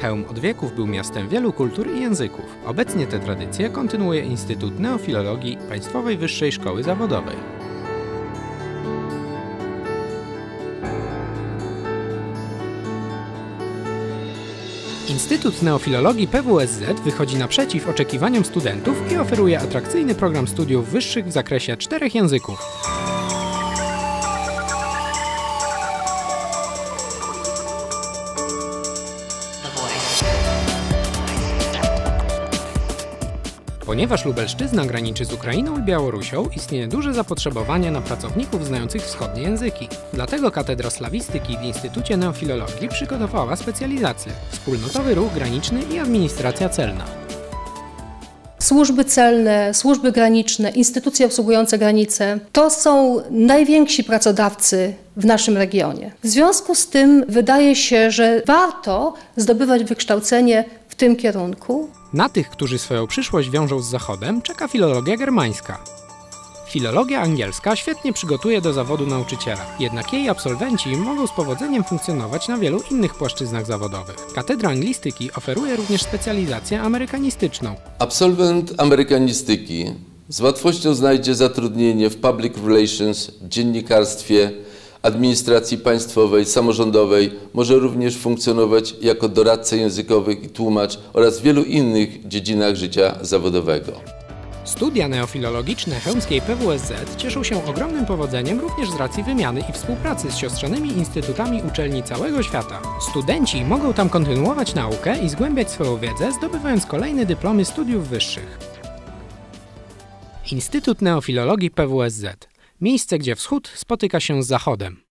Chełm od wieków był miastem wielu kultur i języków. Obecnie te tradycje kontynuuje Instytut Neofilologii Państwowej Wyższej Szkoły Zawodowej. Instytut Neofilologii PWSZ wychodzi naprzeciw oczekiwaniom studentów i oferuje atrakcyjny program studiów wyższych w zakresie czterech języków. Ponieważ Lubelszczyzna graniczy z Ukrainą i Białorusią, istnieje duże zapotrzebowanie na pracowników znających wschodnie języki. Dlatego Katedra Slawistyki w Instytucie Neofilologii przygotowała specjalizacje wspólnotowy ruch graniczny i administracja celna. Służby celne, służby graniczne, instytucje obsługujące granice to są najwięksi pracodawcy w naszym regionie. W związku z tym wydaje się, że warto zdobywać wykształcenie w tym kierunku. Na tych, którzy swoją przyszłość wiążą z Zachodem, czeka filologia germańska. Filologia angielska świetnie przygotuje do zawodu nauczyciela, jednak jej absolwenci mogą z powodzeniem funkcjonować na wielu innych płaszczyznach zawodowych. Katedra anglistyki oferuje również specjalizację amerykanistyczną. Absolwent amerykanistyki z łatwością znajdzie zatrudnienie w public relations, dziennikarstwie, administracji państwowej, samorządowej, może również funkcjonować jako doradca językowy i tłumacz oraz w wielu innych dziedzinach życia zawodowego. Studia neofilologiczne chełmskiej PWSZ cieszą się ogromnym powodzeniem również z racji wymiany i współpracy z siostrzanymi instytutami uczelni całego świata. Studenci mogą tam kontynuować naukę i zgłębiać swoją wiedzę, zdobywając kolejne dyplomy studiów wyższych. Instytut Neofilologii PWSZ. Miejsce, gdzie wschód spotyka się z zachodem.